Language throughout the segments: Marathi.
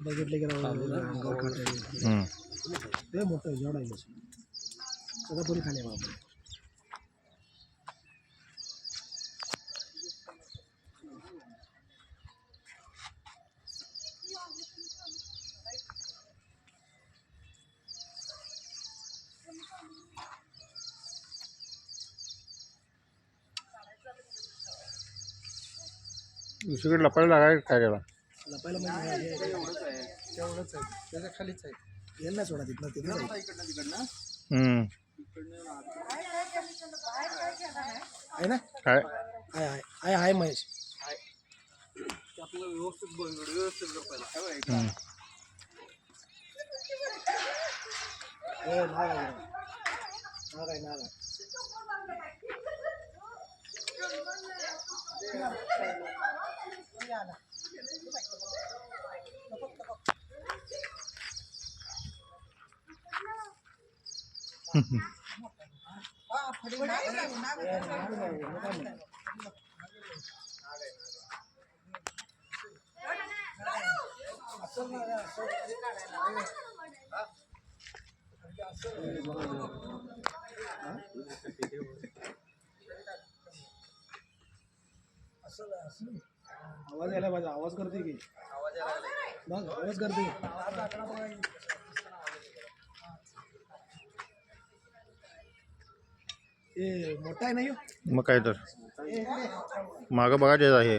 बघितले. ते मोठं झाड आहे असं. सदापुरी खाली बाबा दुसरीकडे लपायला काय केला लपायला म्हणजे हे- तेवढंच आहे. त्याच्या खालीच आहे. येईल ना सोडा तिथनं तिथं हम्म. आहे ना? काय आहे आहे आहे आहे महेश. नाग आहे. नाग आहे नाग आहे. Assalamualaikum. आवाज़ यायला पाहिजे आवाज़ करते की? बघ आवाज़ करते. ए मोठा आहे ना हो? मग काय तर. मागं बघायचं आहे.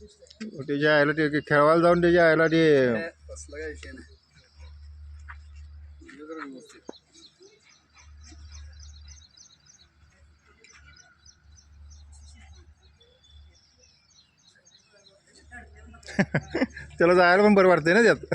त्याच्या आईला ते खेळवायला जाऊन त्याच्या आईला ते त्याला जायला पण बरं वाटतंय ना त्यात.